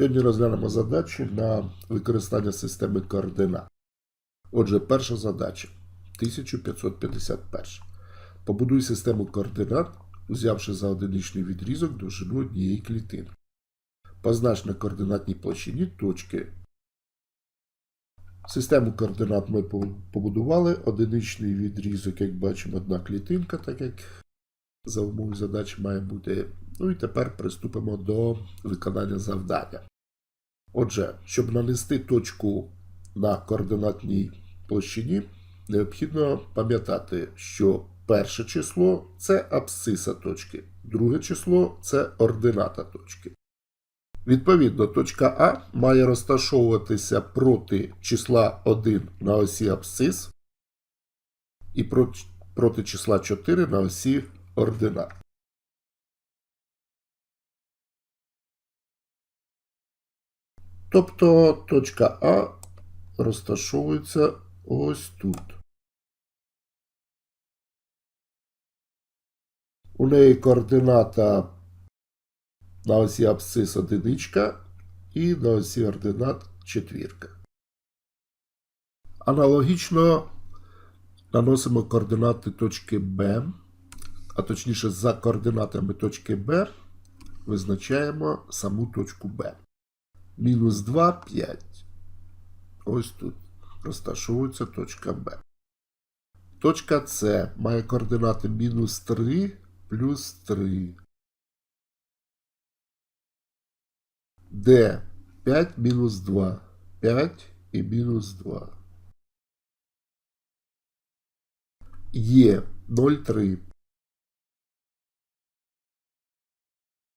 Сьогодні розглянемо задачі на використання системи координат. Отже, перша задача 1551. Побудуй систему координат, узявши за одиничний відрізок довжину однієї клітини. Познач на координатній площині точки. Систему координат ми побудували. Одиничний відрізок, як бачимо, одна клітинка, так як за умови задачі має бути. Ну і тепер приступимо до виконання завдання. Отже, щоб нанести точку на координатній площині, необхідно пам'ятати, що перше число це абсциса точки, друге число це ордината точки. Відповідно, точка А має розташовуватися проти числа 1 на осі абсцис і проти, числа 4 на осі ординат. Тобто точка А розташовується ось тут. У неї координата на осі абсцис одиничка і на осі ординат четвірка. Аналогічно наносимо координати точки Б, а точніше за координатами точки Б визначаємо саму точку Б. Мінус 2, 5. Ось тут розташовується точка Б. Точка С має координати мінус 3 плюс 3. Д 5 мінус 2. 5 і мінус 2. Є 0,3.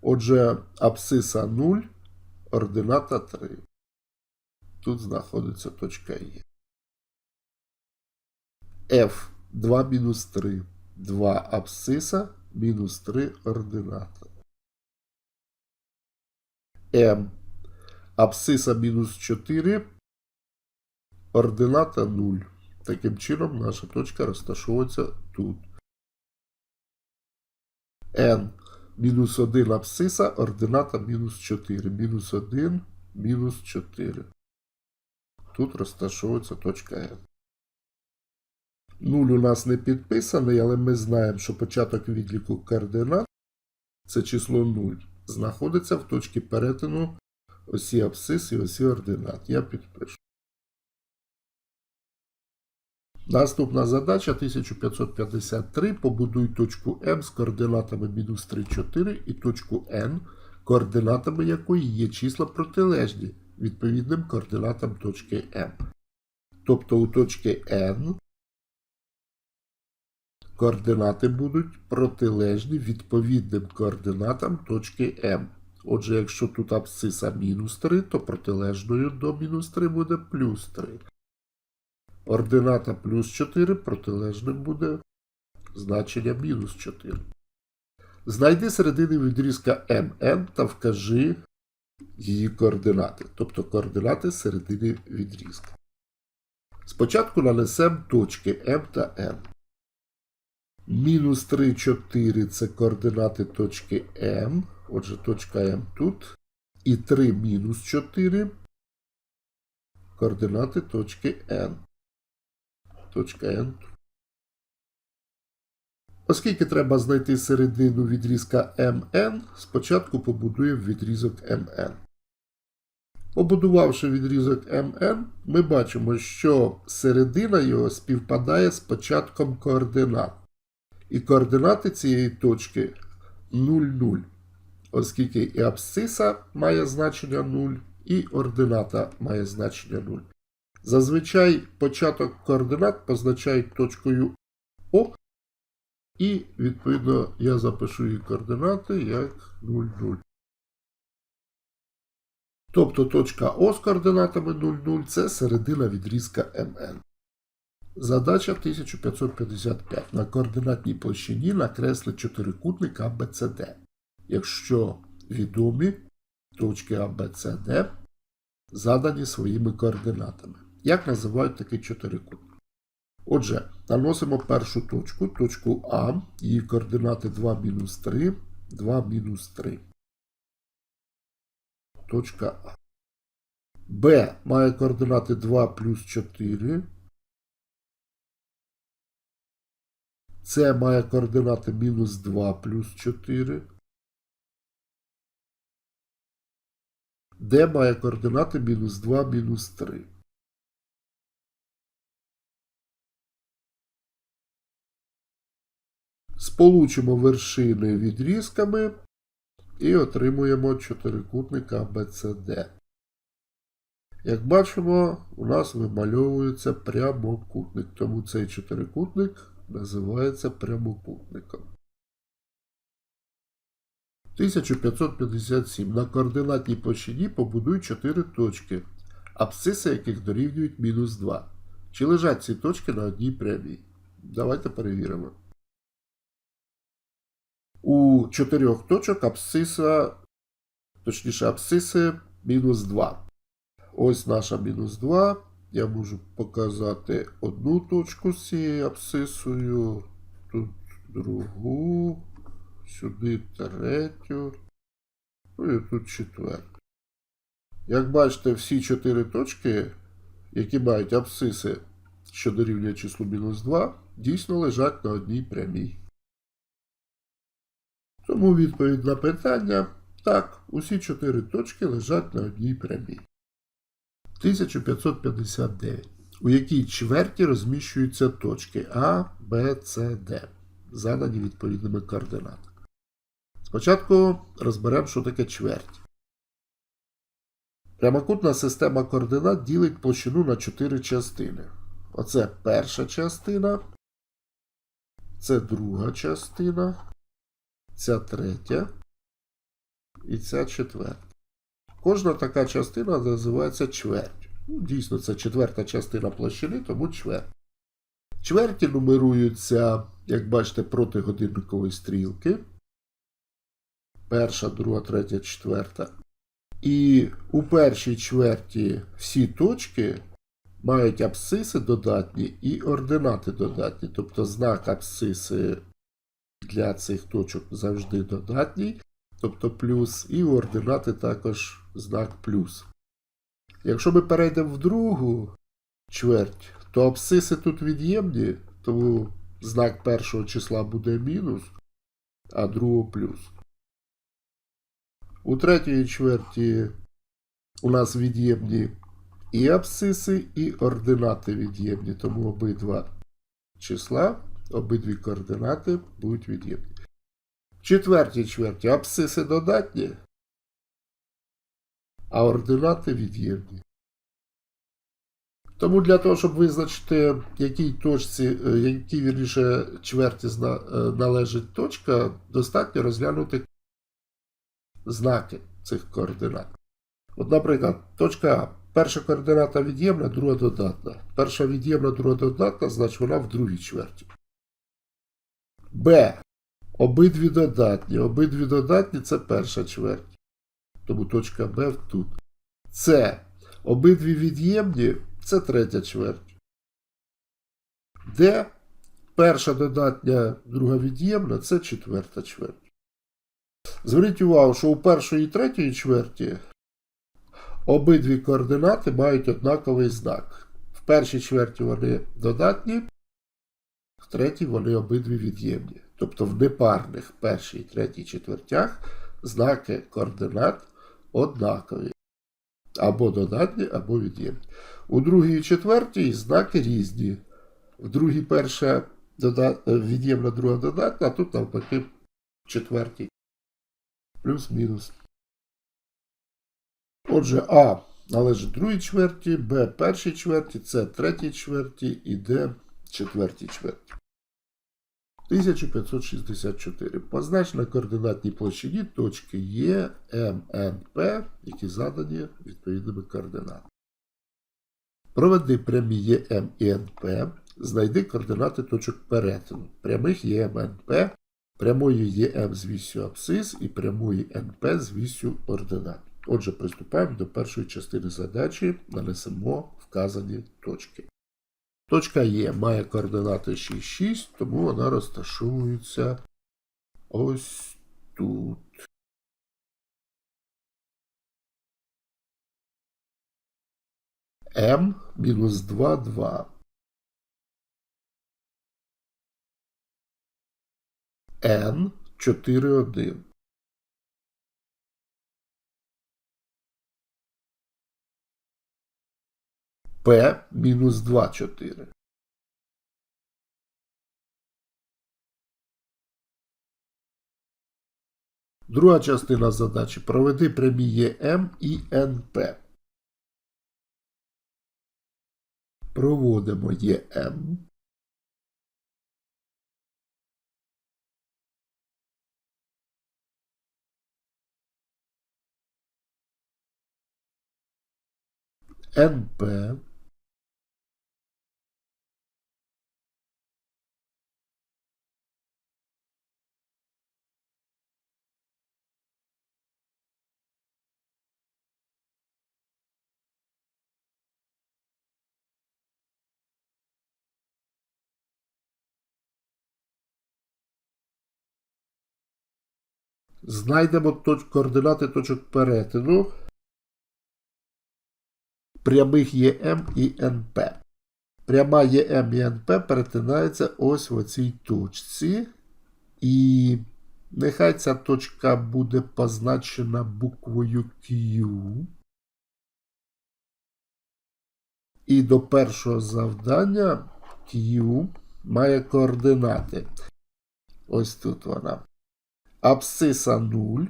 Отже, абсциса 0, ордината 3. Тут знаходиться точка Е. F 2 мінус 3. 2 абсциса мінус 3 ордината. М. Абсциса мінус 4. Ордината 0. Таким чином, наша точка розташовується тут. N. Мінус 1 абсциса, ордината мінус 4. Мінус 1, мінус 4. Тут розташовується точка N. Нуль у нас не підписаний, але ми знаємо, що початок відліку координат це число 0. Знаходиться в точці перетину осі абсцис і осі ординат. Я підпишу. Наступна задача 1553. Побудуй точку М з координатами мінус 3, 4 і точку N, координатами якої є числа протилежні відповідним координатам точки М. Тобто у точки N координати будуть протилежні відповідним координатам точки М. Отже, якщо тут абсциса мінус 3, то протилежною до мінус 3 буде плюс 3. Ордината плюс 4 протилежним буде значення мінус 4. Знайди середини відрізка МН та вкажи її координати, тобто координати середини відрізка. Спочатку нанесемо точки М та N. Мінус 3, 4 це координати точки М. Отже, точка М тут. І 3 мінус 4 координати точки N. N. Оскільки треба знайти середину відрізка MN, спочатку побудуємо відрізок MN. Побудувавши відрізок MN, ми бачимо, що середина його співпадає з початком координат. І координати цієї точки 0, 0, оскільки і абсциса має значення 0, і ордината має значення 0. Зазвичай початок координат позначають точкою О, і, відповідно, я запишу її координати як 0, 0. Тобто точка О з координатами 0, 0 це середина відрізка МН. Задача 1555. На координатній площині накресли чотирикутник ABCD. Якщо відомі точки ABCD задані своїми координатами. Як називають такий чотирикутник? Отже, наносимо першу точку, точку А, її координати 2 мінус 3, 2 мінус 3. точка А. Б має координати 2 плюс 4. С має координати мінус 2 плюс 4. Д має координати мінус 2 мінус 3. Сполучимо вершини відрізками і отримуємо чотирикутник ABCD. Як бачимо, у нас вимальовується прямокутник, тому цей чотирикутник називається прямокутником. 1557. На координатній площині побудуй 4 точки, абсциси яких дорівнюють мінус 2. Чи лежать ці точки на одній прямій? Давайте перевіримо. У чотирьох точок абсциса, точніше абсциси мінус 2. Ось наша мінус 2. Я можу показати одну точку з цією абсцисою, тут другу, сюди третю, ну і тут четверту. Як бачите, всі чотири точки, які мають абсциси, що дорівнює числу мінус 2, дійсно лежать на одній прямій. Тому відповідь на питання так, усі чотири точки лежать на одній прямій. 1559. У якій чверті розміщуються точки А, Б, С, Д, задані відповідними координатами. Спочатку розберемо, що таке чверть. Прямокутна система координат ділить площину на чотири частини. Оце перша частина, це друга частина, ця третя і ця четверта. Кожна така частина називається чверть. Ну, дійсно, це четверта частина площини, тому чверть. Чверті нумеруються, як бачите, проти годинникової стрілки. Перша, друга, третя, четверта. І у першій чверті всі точки мають абсциси додатні і ординати додатні. Тобто знак абсциси для цих точок завжди додатній, тобто плюс, і ординати також знак плюс. Якщо ми перейдемо в другу чверть, то абсциси тут від'ємні, тому знак першого числа буде мінус, а другого плюс. У третій чверті у нас від'ємні і абсциси, і ординати від'ємні, тому обидва числа, обидві координати будуть від'ємні. В четвертій чверті абсциси додатні, а ординати від'ємні. Тому для того, щоб визначити, якій точці, е, якій вірніше чверті е, належить точка, достатньо розглянути знаки цих координат. От, наприклад, точка А. Перша координата від'ємна, друга додатна. Перша від'ємна, друга додатна, значить вона в другій чверті. Б. Обидві додатні. Обидві додатні це перша чверть. Тому точка Б тут. С. Обидві від'ємні це третя чверть. Д. Перша додатня, друга від'ємна це четверта чверть. Зверніть увагу, що у першої і третьої чверті обидві координати мають однаковий знак. В першій чверті вони додатні, в третій вони обидві від'ємні. Тобто в непарних першій третій четвертях знаки координат однакові. Або додатні, або від'ємні. У другій і четвертій знаки різні. В другій перша від'ємна друга додатна, а тут навпаки четвертій. Плюс-мінус. Отже, А належить другій чверті, Б першій чверті, С третій чверті і Д четвертій чверті. 1564. Познач на координатній площині точки Е, М, Н, П, які задані відповідними координатами. Проведи прямі ЕМ і НП, знайди координати точок перетину, прямих ЄМНП, прямої ЄМ з вісю абсцис і прямої НП з вісю ординат. Отже, приступаємо до першої частини задачі, нанесемо вказані точки. Точка Е має координати 6,6, тому вона розташовується ось тут. М мінус 2, 2. Н 4, 1. П мінус 2, 4. Друга частина задачі. Проведи прямі ЄМ і НП. Проводимо ЄМ. НП. Знайдемо точ... координати точок перетину прямих ЄМ і НП. Пряма ЄМ і НП перетинається ось в оцій точці. І нехай ця точка буде позначена буквою Q. І до першого завдання Q має координати. Ось тут вона. Абсциса 0.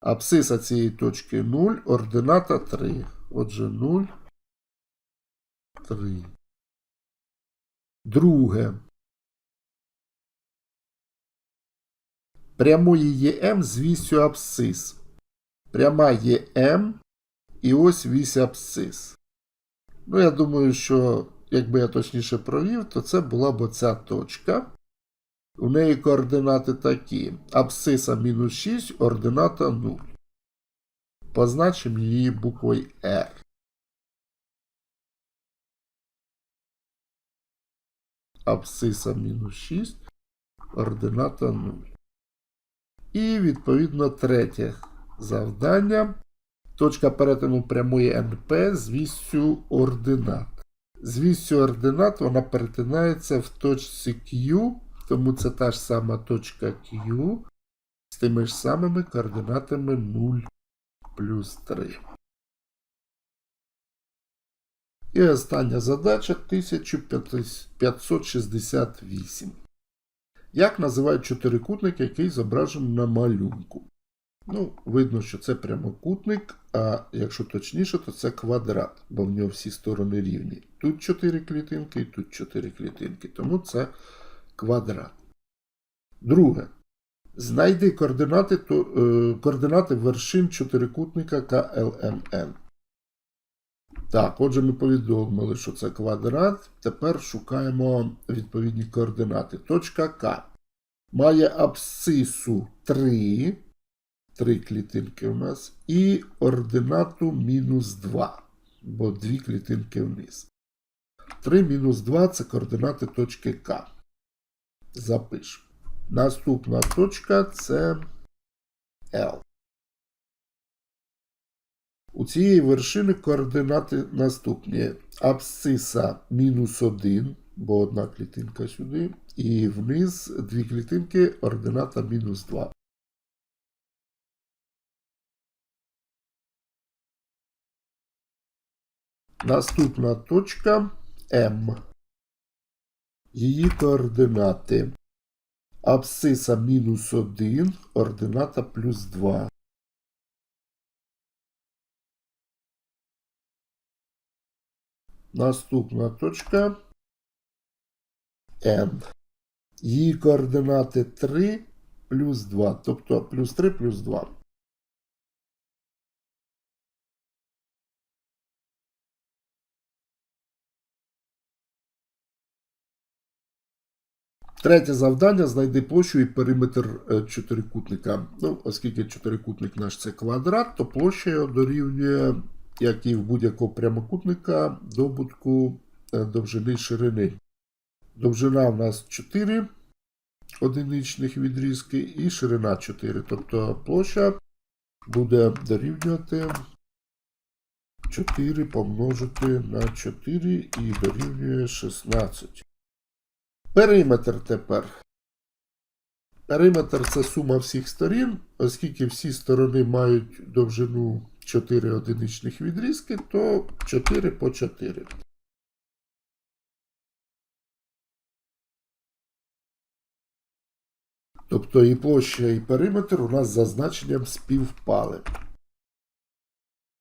Абсциса цієї точки 0, ордината 3. Отже, 0, 3. Друге. Прямої ЄМ з вісю абсцис. Пряма ЄМ і ось вісь абсцис. Ну, я думаю, що якби я точніше провів, то це була б оця точка. У неї координати такі. Абсциса мінус 6, ордината 0. Позначимо її буквою R. Абсциса мінус 6, ордината 0. І відповідно третє завдання. Точка перетину прямої НП з вістю ординат. З вістю ординат вона перетинається в точці Q. Тому це та ж сама точка Q з тими ж самими координатами 0 плюс 3. І остання задача 1568. Як називають чотирикутник, який зображений на малюнку? Ну, видно, що це прямокутник, а якщо точніше, то це квадрат, бо в нього всі сторони рівні. Тут 4 клітинки і тут 4 клітинки. Тому це квадрат. Друге. Знайди координати то, е, координати вершин чотирикутника КЛМН. Так, отже, ми повідомили, що це квадрат. Тепер шукаємо відповідні координати. Точка К має абсцису 3. 3 клітинки у нас. І ординату мінус 2. Бо 2 клітинки вниз. 3 мінус 2 це координати точки К запишемо. Наступна точка це L. У цієї вершини координати наступні. Абсциса мінус 1, бо одна клітинка сюди. І вниз дві клітинки ордината мінус 2. Наступна точка М. Її координати. Абсциса мінус 1, ордината плюс 2. Наступна точка N. Її координати 3 плюс 2. Тобто плюс 3 плюс 2. Третє завдання знайди площу і периметр е, чотирикутника. Ну, оскільки чотирикутник наш це квадрат, то площа його дорівнює, як і в будь-якого прямокутника, добутку е, довжини ширини. Довжина в нас 4 одиничних відрізки і ширина 4. Тобто площа буде дорівнювати 4 помножити на 4 і дорівнює 16. Периметр тепер. Периметр це сума всіх сторін, оскільки всі сторони мають довжину 4 одиничних відрізки, то 4 по 4. Тобто і площа, і периметр у нас за значенням співпали.